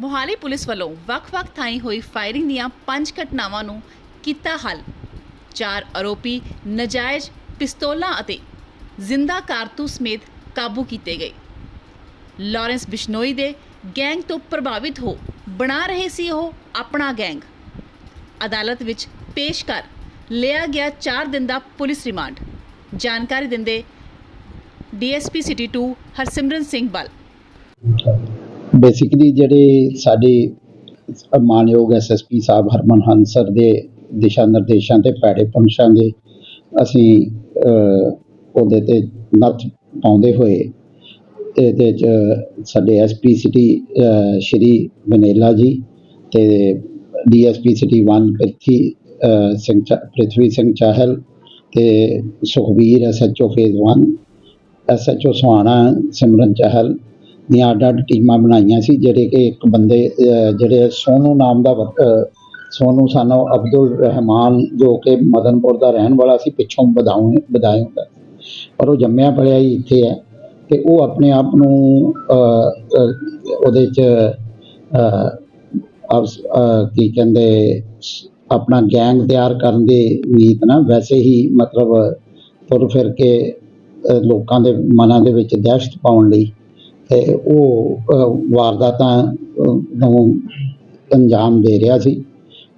Mohali police ਵੱਲੋਂ ਵੱਖ-ਵੱਖ ਥਾਈਂ ਹੋਈ ਫਾਇਰਿੰਗ ਦੀਆਂ ਪੰਜ ਘਟਨਾਵਾਂ ਨੂੰ ਕੀਤਾ ਹੱਲ। ਚਾਰ ਆਰੋਪੀ ਨਜਾਇਜ਼ ਪਿਸਤੌਲਾਂ ਅਤੇ ਜ਼ਿੰਦਾ ਕਾਰਤੂਸ ਸਮੇਤ ਕਾਬੂ ਕੀਤੇ ਗਏ। ਲਾਰੈਂਸ ਬਿਸ਼ਨੋਈ ਦੇ ਗੈਂਗ ਤੋਂ ਪ੍ਰਭਾਵਿਤ ਹੋ ਬਣਾ ਰਹੇ ਸੀ ਉਹ ਆਪਣਾ ਗੈਂਗ। ਅਦਾਲਤ ਵਿੱਚ ਪੇਸ਼ ਕਰ ਲਿਆ ਗਿਆ 4 ਦਿਨ ਦਾ ਪੁਲਿਸ ਰਿਮਾਂਡ। ਜਾਣਕਾਰੀ ਦਿੰਦੇ ਡੀਐਸਪੀ ਸਿਟੀ 2 ਹਰਸਿਮਰਨ ਸਿੰਘ ਬਲ ਬੇਸਿਕਲੀ ਜਿਹੜੇ ਸਾਡੇ ਮਾਨਯੋਗ ਐਸਐਸਪੀ ਸਾਹਿਬ ਹਰਮਨ ਹੰਸਰ ਦੇ ਦਿਸ਼ਾ ਨਿਰਦੇਸ਼ਾਂ ਤੇ ਪੈੜੇ ਪੰਛਾਂ ਦੇ ਅਸੀਂ ਉਹਦੇ ਤੇ ਨੱਥ ਪਾਉਂਦੇ ਹੋਏ, ਇਹਦੇ ਚ ਸਾਡੇ ਐਸਪੀ ਸਿਟੀ ਸ਼੍ਰੀ ਬਨੇਲਾ ਜੀ ਤੇ ਡੀਐਸਪੀ ਸਿਟੀ 1 ਪ੍ਰਿਥੀ ਸਿੰਘ ਚਾ- ਪ੍ਰਿਥਵੀ ਸਿੰਘ ਚਾਹਲ ਤੇ Sukhbir SHO phase 1 SHO Suhana Simran Chahal ਦੀਆਂ ਅੱਡ ਅੱਡ ਟੀਮਾਂ ਬਣਾਈਆਂ ਸੀ ਜਿਹੜੇ ਕਿ ਇੱਕ ਬੰਦੇ ਜਿਹੜੇ ਸੋਨੂ ਨਾਮ ਦਾ ਵਕ- ਅਹ, ਸੋਨੂ ਸਾਨੂੰ ਅਬਦੁਲ ਰਹਿਮਾਨ ਜੋ ਕਿ ਮਦਨਪੁਰ ਦਾ ਰਹਿਣ ਵਾਲਾ ਸੀ ਪਿੱਛੋਂ ਵਧਾਉਂ ਬਦਾਏ ਹੁੰਦਾ ਪਰ ਉਹ ਜੰਮਿਆ ਪਲਿਆ ਹੀ ਇੱਥੇ ਹੈ ਤੇ ਉਹ ਆਪਣੇ ਆਪ ਨੂੰ ਉਹਦੇ ਚ ਅਹ, ਕੀ ਕਹਿੰਦੇ ਆਪਣਾ ਗੈਂਗ ਤਿਆਰ ਕਰਨ ਦੇ ਨੀਤ ਨਾ ਵੈਸੇ ਹੀ ਮਤਲਬ ਤੁਰ ਫਿਰ ਕੇ ਲੋਕਾਂ ਦੇ ਮਨਾਂ ਦੇ ਵਿੱਚ ਦਹਿਸ਼ਤ ਪਾਉਣ ਲਈ ਤੇ ਉਹ ਵਾਰਦਾਤਾਂ ਨੂੰ ਅੰਜਾਮ ਦੇ ਰਿਹਾ ਸੀ।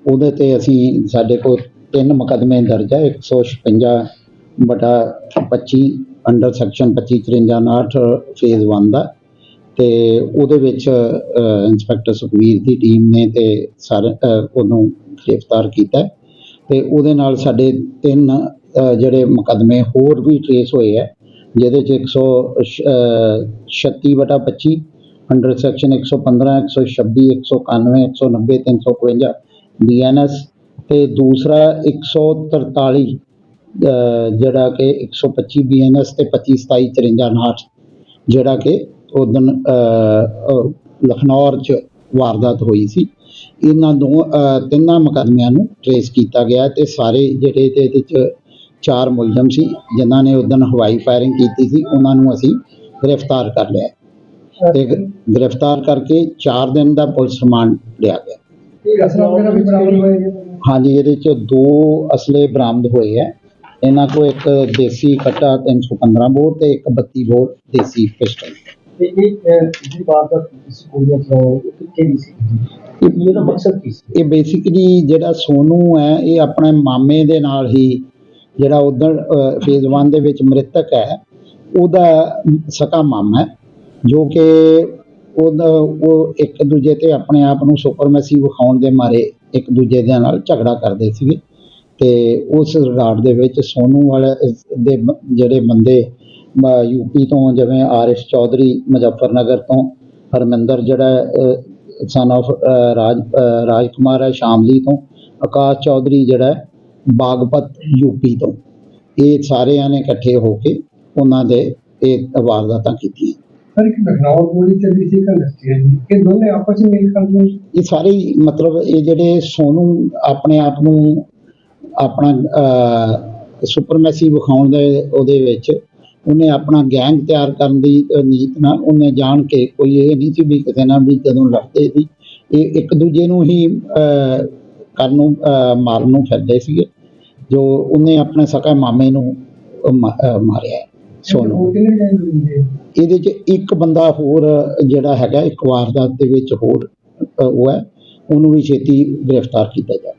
ਉਹਦੇ ਤੇ ਅਸੀਂ, ਸਾਡੇ ਕੋਲ ਤਿੰਨ ਮੁਕੱਦਮੇ ਦਰਜ ਹੈ 156 ਬਟਾ 25 ਅੰਡਰ ਸੈਕਸ਼ਨ 2553 ਫੇਜ਼ 1 ਦਾ। ਤੇ ਉਹਦੇ ਵਿੱਚ ਇੰਸਪੈਕਟਰ ਸੁਖਵੀਰ ਦੀ ਟੀਮ ਨੇ ਤੇ ਸਾਰੇ ਉਹਨੂੰ ਗ੍ਰਿਫਤਾਰ ਕੀਤਾ। ਹੈ ਤੇ ਉਹਦੇ ਨਾਲ ਸਾਡੇ ਤਿੰਨ ਜਿਹੜੇ ਮੁਕੱਦਮੇ ਹੋਰ ਵੀ ਟਰੇਸ ਹੋਏ ਹੈ ਜਿਹਦੇ ਚ 136 ਬਟਾ 25 ਅੰਡਰ ਸੈਕਸ਼ਨ 115 126 191 190 352 ਬੀਐਨਐਸ ਤੇ ਦੂਸਰਾ 143 ਅਹ, ਜਿਹੜਾ ਕਿ 125 ਬੀਐਨਐਸ ਤੇ 25 27 54 59 ਜਿਹੜਾ ਕਿ ਉਦੋਂ ਲਖਨੌਰ ਚ ਵਾਰਦਾਤ ਹੋਈ ਸੀ। ਇਹਨਾਂ ਦੋ ਤਿੰਨਾਂ ਮੁਕੱਦਮਿਆਂ ਨੂੰ ਟਰੇਸ ਕੀਤਾ ਗਿਆ ਤੇ ਸਾਰੇ ਜਿਹੜੇ ਤੇ ਇਹਦੇ ਚ ਚਾਰ ਮੁਲਜ਼ਮ ਸੀ ਜਿਨ੍ਹਾਂ ਨੇ ਉਦੋਂ ਹਵਾਈ ਫਾਇਰਿੰਗ ਕੀਤੀ ਸੀ ਉਹਨਾਂ ਨੂੰ ਅਸੀਂ ਗ੍ਰਿਫਤਾਰ ਕਰ ਲਿਆ। ਤੇ ਗ੍ਰਿਫਤਾਰ ਕਰਕੇ 4 ਦਿਨ ਦਾ ਪੁਲਿਸ ਰਿਮਾਂਡ ਲਿਆ ਗਿਆ। ਹਾਂਜੀ ਇਹਦੇ ਚ ਦੋ ਅਸਲੇ ਬਰਾਮਦ ਹੋਏ ਹੈ ਇਹਨਾਂ ਕੋ ਇੱਕ ਦੇਸੀ ਕੱਟਾ 315 ਬੋਰ ਤੇ ਇੱਕ 32 ਬੋਰ ਦੇਸੀ ਪਿਸਟਲ। ਤੇ ਇਹ ਜਿਹੜੀ ਵਾਰਦਾਤ ਇਸ ਕੋਲੀਆ ਤੋਂ ਉਹ ਕਿੱਥੇ ਦੀ ਸੀ? ਇਹ ਇਹਦਾ ਮਕਸਦ ਕੀ ਸੀ? ਇਹ ਬੇਸਿਕਲੀ ਜਿਹੜਾ ਸੋਨੂ ਹੈ ਇਹ ਆਪਣੇ ਮਾਮੇ ਦੇ ਨਾਲ ਹੀ ਜਿਹੜਾ ਉਧਰ ਫੇਜ਼ 1 ਦੇ ਵਿੱਚ ਮ੍ਰਿਤਕ ਹੈ ਉਹਦਾ ਸਕਾ ਮਾਮਾ ਹੈ ਜੋ ਕਿ ਉਹਦਾ ਉਹ ਇੱਕ ਦੂਜੇ ਤੇ ਆਪਣੇ ਆਪ ਨੂੰ ਸੁਪਰਮੈਸੀ ਵਿਖਾਉਣ ਦੇ ਮਾਰੇ ਇੱਕ ਦੂਜੇ ਦੇ ਨਾਲ ਝਗੜਾ ਕਰਦੇ ਸੀਗੇ। ਤੇ ਉਸ ਰਿਗਾਰਡ ਦੇ ਵਿੱਚ ਸੋਨੂ ਵਾਲੇ ਦੇ ਜਿਹੜੇ ਬੰਦੇ ਯੂਪੀ ਤੋਂ ਜਿਵੇਂ ਆਰਿਸ਼ ਚੌਧਰੀ ਮੁਜ਼ੱਫਰਨਗਰ ਤੋਂ ਹਰਮਿੰਦਰ ਜਿਹੜਾ ਸਨ of ਰਾਜ ਅਹ, ਰਾਜ ਕੁਮਾਰ ਹੈ ਸ਼ਾਮਲੀ ਤੋਂ ਆਕਾਸ਼ ਚੌਧਰੀ ਜਿਹੜਾ ਬਾਗਪਤ ਯੂਪੀ ਤੋਂ। ਇਹ ਸਾਰਿਆਂ ਨੇ ਇਕੱਠੇ ਹੋ ਕੇ ਉਹਨਾਂ ਦੇ ਇਹ ਵਾਰਦਾਤਾਂ ਕੀਤੀਆਂ। ਸਰ ਇੱਕ ਲਖਨਊ ਗੋਲੀ ਚੱਲੀ ਸੀ ਕੰਡਸਟਰੀ ਦੀ ਇਹ ਦੋਨੇ ਆਪਸ ਵਿੱਚ ਮਿਲ ਕਰਦੇ ਇਹ ਸਾਰੇ ਹੀ ਮਤਲਬ ਇਹ ਜਿਹੜੇ ਸੋਨੂ ਆਪਣੇ ਆਪ ਨੂੰ ਆਪਣਾ ਸੁਪਰਮੈਸੀ ਵਿਖਾਉਣ ਦੇ ਉਹਦੇ ਵਿੱਚ ਉਹਨੇ ਆਪਣਾ ਗੈਂਗ ਤਿਆਰ ਕਰਨ ਦੀ ਨੀਤ ਨਾਲ ਉਹਨੇ ਜਾਣ ਕੇ ਕੋਈ ਇਹ ਨਹੀਂ ਸੀ ਵੀ ਕਿਸੇ ਨਾਲ ਵੀ ਜਦੋਂ ਲੜਦੇ ਸੀ ਇਹ ਇੱਕ ਦੂਜੇ ਨੂੰ ਹੀ ਕਰਨ ਨੂੰ ਮਾਰਨ ਨੂੰ ਫਿਰਦੇ ਸੀਗੇ। ਜੋ ਉਹਨੇ ਆਪਣੇ ਸਕਾ ਮਾਮੇ ਨੂੰ ਅਹ, ਮਾ- ਅਹ, ਮਾਰਿਆ ਹੈ, ਸੋਨੂ ਕਿੰਨੇ ਟਾਈਮ ਇਹਦੇ ਚ ਇੱਕ ਬੰਦਾ ਹੋਰ ਜਿਹੜਾ ਹੈਗਾ ਇੱਕ ਵਾਰਦਾਤ ਦੇ ਵਿੱਚ ਹੋਰ ਉਹ ਹੈ ਉਹਨੂੰ ਵੀ ਛੇਤੀ ਗ੍ਰਿਫਤਾਰ ਕੀਤਾ ਜਾਵੇ।